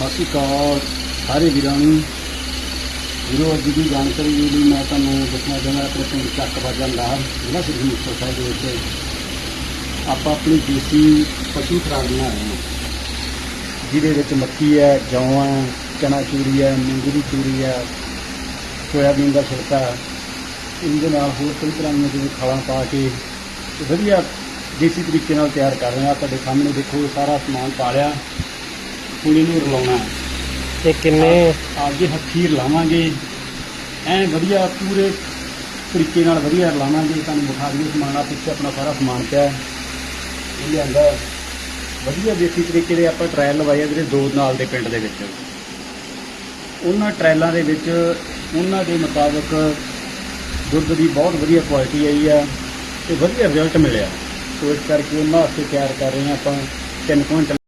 ਸਤਿ ਸ਼੍ਰੀ ਅਕਾਲ ਸਾਰੇ ਵੀਰਾਂ ਨੂੰ। ਵੀਰੋ, ਅੱਜ ਦੀ ਜਾਣਕਾਰੀ ਦੇ ਲਈ ਮੈਂ ਤੁਹਾਨੂੰ ਦੱਸਣਾ ਚਾਹੁੰਦਾ ਆਪਣੇ ਪਿੰਡ ਚੱਕ ਬਾਜਾਂ ਜ਼ਿਲ੍ਹਾ ਸ੍ਰੀ ਮੁਕਤਸਰ ਸਾਹਿਬ ਦੇ ਵਿੱਚ ਆਪਾਂ ਆਪਣੀ ਦੇਸੀ ਪਸ਼ੂ ਖੁਰਾਕ ਬਣਾ ਰਹੇ ਹਾਂ। ਜਿਹਦੇ ਵਿੱਚ ਮੱਕੀ ਹੈ, ਜੌਂ ਹੈ, ਚਨਾ ਚੂਰੀ ਹੈ ਮੂੰਗੀ ਦੀ ਚੂਰੀ ਹੈ, ਸੋਇਆਬੀਨ ਦਾ ਛਿਲਕਾ ਇਹਦੇ ਨਾਲ ਹੋਰ ਕਈ ਤਰ੍ਹਾਂ ਦੀਆਂ ਜਿਵੇਂ ਖਾਲਾਂ ਪਾ ਕੇ ਵਧੀਆ ਦੇਸੀ ਤਰੀਕੇ ਨਾਲ ਤਿਆਰ ਕਰ ਰਹੇ ਹਾਂ। ਤੁਹਾਡੇ ਸਾਹਮਣੇ ਦੇਖੋ ਸਾਰਾ ਸਮਾਨ ਪਾ ਲਿਆ। ਹੁਣ ਇਹਨੂੰ ਰਲਾਉਣਾ। ਇਹ ਕਿੰਨੇ? ਆਪਦੇ ਹੱਥੀਂ ਰਲਾਵਾਂਗੇ। ਐ ਵਧੀਆ ਪੂਰੇ ਤਰੀਕੇ ਨਾਲ ਵਧੀਆ ਰਲਾਵਾਂਗੇ। ਤੁਹਾਨੂੰ ਵਿਖਾ ਦਈਏ ਸਮਾਨ ਆ ਪਿੱਛੇ ਆਪਣਾ ਸਾਰਾ ਸਮਾਨ ਪਿਆ ਹੈ। ਇਹ ਲਿਆਂਦਾ। ਵਧੀਆ ਦੇਸੀ ਤਰੀਕੇ ਦੇ ਆਪਾਂ ਟ੍ਰਾਇਲ ਲਵਾਏ ਆ ਜਿਹੜੇ ਦੋ ਨਾਲ ਦੇ ਪਿੰਡ ਦੇ ਵਿੱਚ। ਉਹਨਾਂ ਟ੍ਰਾਇਲਾਂ ਦੇ ਵਿੱਚ ਉਹਨਾਂ ਦੇ ਮੁਤਾਬਕ ਦੁੱਧ ਦੀ ਬਹੁਤ ਵਧੀਆ ਕੁਆਲਿਟੀ ਆਈ ਆ ਤੇ ਵਧੀਆ ਰਿਜ਼ਲਟ ਮਿਲਿਆ। ਸੋ ਇਸ ਕਰਕੇ ਉਹਨਾਂ ਵਾਸਤੇ ਤਿਆਰ ਕਰ ਰਹੇ ਹਾਂ ਆਪਾਂ 3 ਕੁਇੰਟਲ